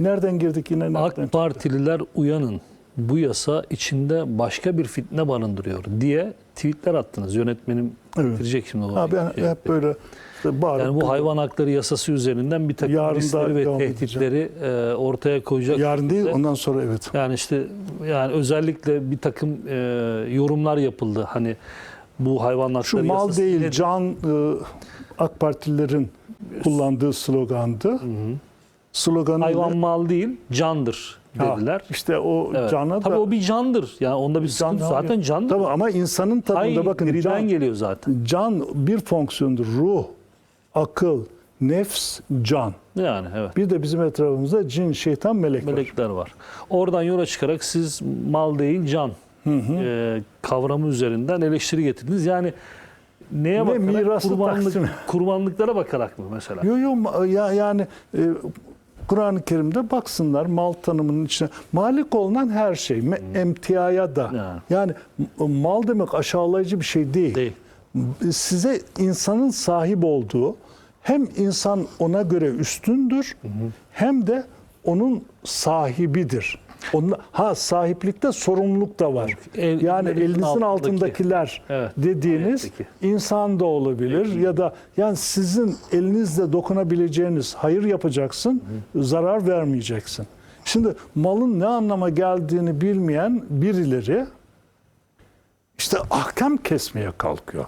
Nereden girdik yine nereden? AK Partililer uyanın. Bu yasa içinde başka bir fitne barındırıyor diye tweetler attınız. Yönetmenim Evet. bitirecek şimdi Ha, ben şey. hep böyle işte bağırıp Yani bu hayvan hakları yasası üzerinden bir takım Yarın riskleri ve tehditleri e, ortaya koyacak. yarın değil ondan sonra evet. Yani işte yani özellikle bir takım e, yorumlar yapıldı. Hani bu hayvan hakları Şu mal yasası değil nedir? can e, AK Partililerin kullandığı slogandı. Sloganı hayvan ne? mal değil candır Ha, dediler. işte o Evet. cana Tabii da o bir candır. Yani onda bir Can- zaten candır. Tabii ama insanın tadında bakın can, geliyor zaten. can bir fonksiyondur. Ruh, akıl, nefs, can. Yani evet. Bir de bizim etrafımızda cin, şeytan, melek, var. melekler var. Oradan yola çıkarak siz mal değil can e, kavramı üzerinden eleştiri getirdiniz. Yani neye Ve bakarak? Kurbanlık, taksim. kurbanlıklara bakarak mı mesela? Yo yo ma- ya yani e, Kur'an-ı Kerim'de baksınlar mal tanımının içine malik olunan her şey me- emtiyaya da Yani. yani mal demek aşağılayıcı bir şey değil. Değil. Size insanın sahip olduğu hem insan ona göre üstündür hem de onun sahibidir. Onun, ha sahiplikte sorumluluk da var. El- yani elinizin altındaki. altındakiler Evet, dediğiniz ayetteki. insan da olabilir ya da yani sizin elinizle dokunabileceğiniz hayır yapacaksın, zarar vermeyeceksin. Şimdi malın ne anlama geldiğini bilmeyen birileri işte ahkam kesmeye kalkıyor.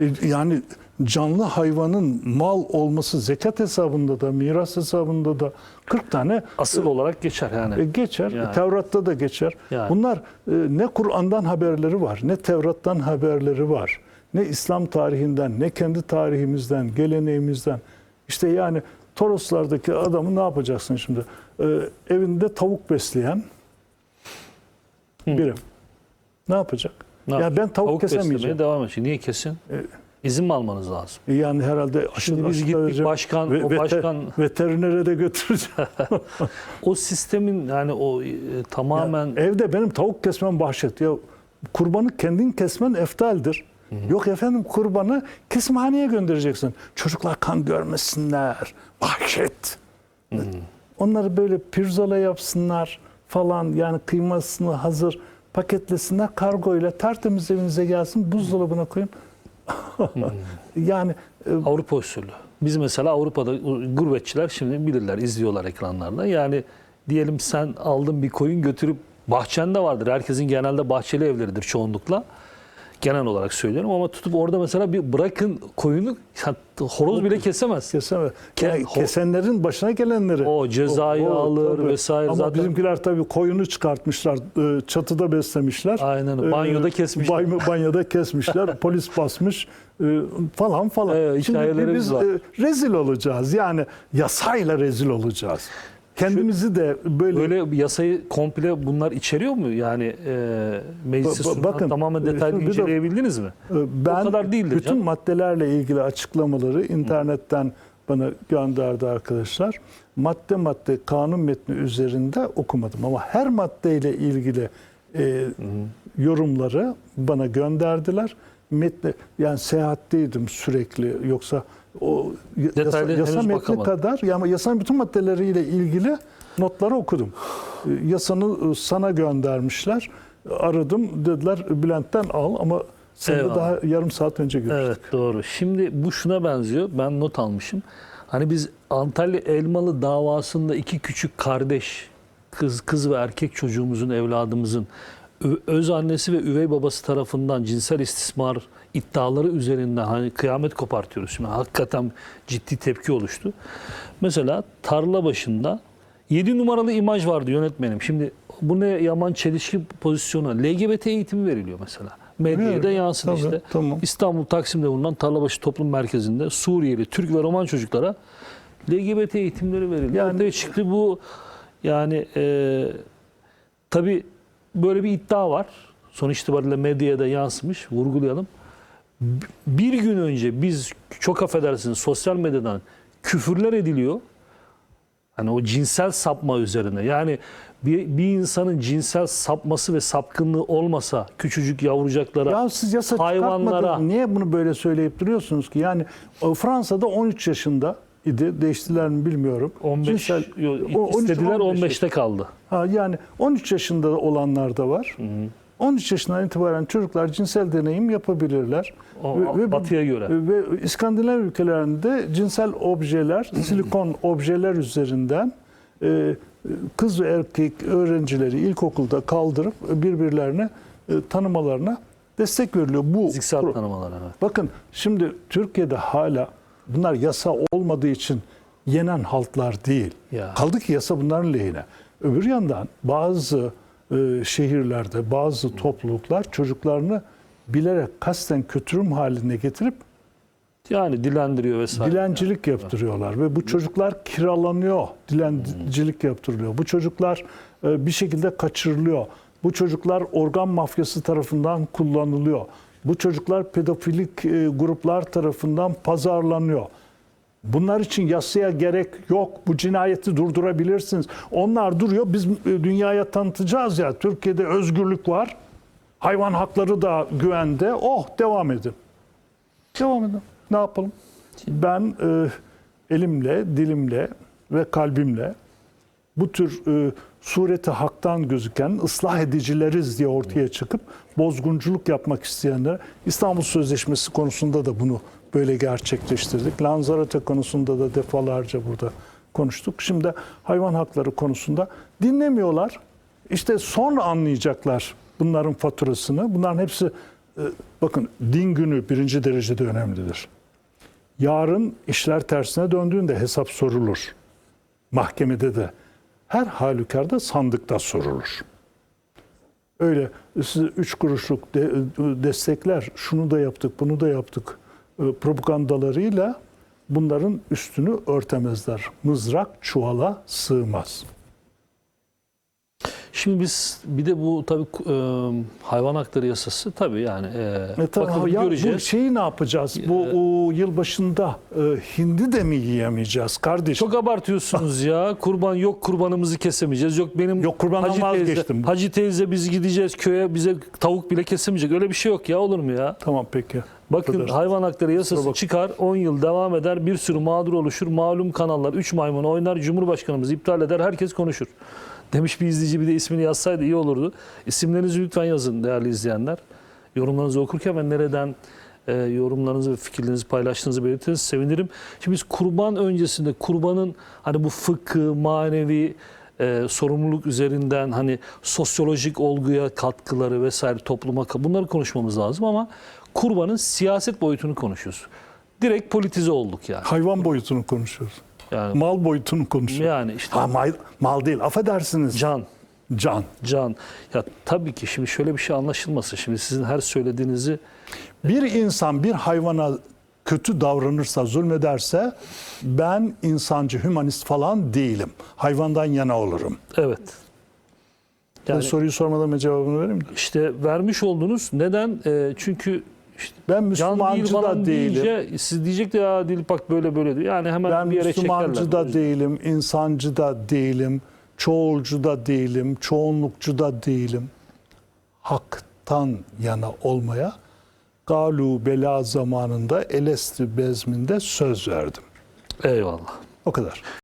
E, Yani canlı hayvanın mal olması zekat hesabında da miras hesabında da 40 tane Asıl olarak geçer yani. e, geçer. Yani. Tevrat'ta da geçer. Yani. Bunlar e, ne Kur'an'dan haberleri var, ne Tevrat'tan haberleri var. Ne İslam tarihinden, ne kendi tarihimizden, geleneğimizden. İşte yani Toroslardaki adamı ne yapacaksın şimdi? E, evinde tavuk besleyen biri. Ne yapacak? Ne ya ben tavuk, beslemeye kesemeyeceğim. devam edecek. Niye kesin? İzin mi almanız lazım? E, Yani herhalde Şimdi biz gittik vereceğim. başkan- Ve- o başkan- veterinere de götüreceğim. O sistemin yani o e, tamamen Evde benim tavuk kesmem bahşet. Ya kurbanı kendin kesmen eftaldir. Yok efendim kurbanı kesimhaneye göndereceksin. Çocuklar kan görmesinler. Bahşet. Onları böyle pirzola yapsınlar falan yani kıymasını hazır paketlesinler kargo ile tertemiz evinize gelsin buzdolabına koyun. yani e, Avrupa usulü. Biz mesela Avrupa'da gurbetçiler şimdi bilirler, izliyorlar ekranlarda. Yani diyelim sen aldın bir koyun götürüp bahçende vardır. Herkesin genelde bahçeli evleridir çoğunlukla. Genel olarak söylüyorum ama tutup orada mesela bir bırakın koyunu horoz bile kesemez. Keseme. Ke- Yani kesenlerin başına gelenleri. O cezayı alır tabii. vesaire. Ama Zaten- bizimkiler tabii koyunu çıkartmışlar, e, çatıda beslemişler. Aynen. E, Banyoda kesmişler. bay- banyoda kesmişler, polis basmış e, falan falan. Evet, Şimdi hikayelerimiz biz var. e, rezil olacağız. Yani yasayla rezil olacağız. Kendimizi de böyle Böyle yasayı komple bunlar içeriyor mu? Yani e, meclise Ba- ba- bakın, tamamen detaylı bir de- inceleyebildiniz mi? e, ben kadar değildir bütün canım. maddelerle ilgili açıklamaları internetten bana gönderdi arkadaşlar. Madde madde kanun metni üzerinde okumadım ama her maddeyle ilgili e, yorumları bana gönderdiler. Metni yani seyahatteydim sürekli yoksa o yasa, Detaylı yasa henüz metni bakamadım. kadar yani yasanın bütün maddeleriyle ilgili notları okudum. E, Yasanı e, sana göndermişler. Aradım dediler Bülent'ten al ama sen Eyvallah. daha yarım saat önce görüştük. Evet doğru. Şimdi bu şuna benziyor. Ben not almışım. Hani biz Antalya Elmalı davasında iki küçük kardeş, kız kız ve erkek çocuğumuzun, evladımızın öz annesi ve üvey babası tarafından cinsel istismar iddiaları üzerinden hani kıyamet kopartıyoruz. Şimdi hakikaten ciddi tepki oluştu. Mesela tarla başında 7 numaralı imaj vardı yönetmenim. Şimdi bu ne yaman çelişki pozisyonu. LGBT eğitimi veriliyor mesela. Medyaya da yansın tabii, işte. tamam. İstanbul Taksim'de bulunan Tarlabaşı Toplum Merkezi'nde Suriyeli, Türk ve Roman çocuklara LGBT eğitimleri verildi. Yani- Ortaya çıktı bu yani e, tabii böyle bir iddia var. Sonuç itibariyle medyaya da yansımış. Vurgulayalım. Bir gün önce biz çok affedersiniz sosyal medyadan küfürler ediliyor. Hani o cinsel sapma üzerine. Yani bir, bir insanın cinsel sapması ve sapkınlığı olmasa küçücük yavrucaklara Ya siz yasa hayvanlara. Niye bunu böyle söyleyip duruyorsunuz ki? Yani Fransa'da 13 yaşında idi. Değiştiler mi bilmiyorum. 15 Cinsel- O- 13, istediler 15 15'te kaldı. Ha, yani 13 yaşında olanlar da var. 13 yaşından itibaren çocuklar cinsel deneyim yapabilirler. O, Ve- ve- batıya göre. Ve İskandinav ülkelerinde cinsel objeler, silikon objeler üzerinden e, kız ve erkek öğrencileri ilkokulda kaldırıp birbirlerine e, tanımalarına destek veriliyor. Bu Fiziksel tanımalar. Evet. Bakın şimdi Türkiye'de hala bunlar yasa olmadığı için yenen halklar değil. Ya. Kaldı ki yasa bunların lehine. Öbür yandan bazı e, şehirlerde bazı topluluklar çocuklarını bilerek kasten kötürüm haline getirip Yani dilendiriyor vesaire. dilencilik yaptırıyorlar ve bu çocuklar kiralanıyor, dilencilik yaptırılıyor. Bu çocuklar e, bir şekilde kaçırılıyor. Bu çocuklar organ mafyası tarafından kullanılıyor. Bu çocuklar pedofilik e, gruplar tarafından pazarlanıyor. Bunlar için yasaya gerek yok. Bu cinayeti durdurabilirsiniz. Onlar duruyor. Biz e, dünyaya tanıtacağız ya. Türkiye'de özgürlük var. Hayvan hakları da güvende. Oh devam edin. Devam edin. Ne yapalım? Ben e, elimle, dilimle ve kalbimle bu tür e, sureti haktan gözüken ıslah edicileriz diye ortaya çıkıp bozgunculuk yapmak isteyenler İstanbul Sözleşmesi konusunda da bunu böyle gerçekleştirdik. Lanzarote konusunda da defalarca burada konuştuk. Şimdi hayvan hakları konusunda dinlemiyorlar. İşte sonra anlayacaklar bunların faturasını. Bunların hepsi e, bakın din günü birinci derecede önemlidir. Yarın işler tersine döndüğünde hesap sorulur. Mahkemede de her halükarda sandıkta sorulur. Öyle size üç kuruşluk de- destekler, şunu da yaptık, bunu da yaptık e, propagandalarıyla bunların üstünü örtemezler. Mızrak çuvala sığmaz. Şimdi biz bir de bu tabii e, hayvan hakları yasası tabii yani e, E tabii, bakalım ya bu göreceğiz. şeyi ne yapacağız? Bu o, yılbaşında e, hindi de mi yiyemeyeceğiz kardeşim? Çok abartıyorsunuz ya. Kurban yok kurbanımızı kesemeyeceğiz. Yok benim Yok, kurbandan Hacı teyze, vazgeçtim. Hacı teyze biz gideceğiz köye bize tavuk bile kesemeyecek. Öyle bir şey yok ya olur mu ya? Tamam peki. Bakın Affedersin. hayvan hakları yasası çıkar 10 yıl devam eder bir sürü mağdur oluşur. Malum kanallar 3 maymun oynar Cumhurbaşkanımız iptal eder herkes konuşur. Demiş bir izleyici bir de ismini yazsaydı iyi olurdu. İsimlerinizi lütfen yazın değerli izleyenler. Yorumlarınızı okurken ben nereden e, yorumlarınızı ve fikirlerinizi paylaştığınızı belirtirseniz sevinirim. Şimdi biz kurban öncesinde kurbanın hani bu fıkı, manevi e, sorumluluk üzerinden hani sosyolojik olguya katkıları vesaire topluma bunları konuşmamız lazım ama kurbanın siyaset boyutunu konuşuyoruz. Direkt politize olduk yani. Hayvan boyutunu konuşuyoruz. Yani Mal boyutunu konuşuyoruz. yani işte Ha, mal, mal değil affedersiniz. can Can. Can. Ya tabii ki şimdi şöyle bir şey anlaşılmasın. Şimdi sizin her söylediğinizi Bir insan bir hayvana kötü davranırsa, zulmederse ben insancı, hümanist falan değilim. Hayvandan yana olurum. evet. Ben Yani soruyu sormadan ben cevabını vereyim. mi? işte vermiş oldunuz. Neden? Ee, çünkü işte Ben Müslümancı da değilim. deyince siz diyecek de ya dil bak böyle böyle diyor. Yani hemen Ben bir yere Müslümancı çekerler. da değilim, insancı da değilim, çoğulcu da değilim, çoğunlukçu da değilim. Haktan yana olmaya Galu bela zamanında Elesti bezminde söz verdim. Eyvallah. O kadar.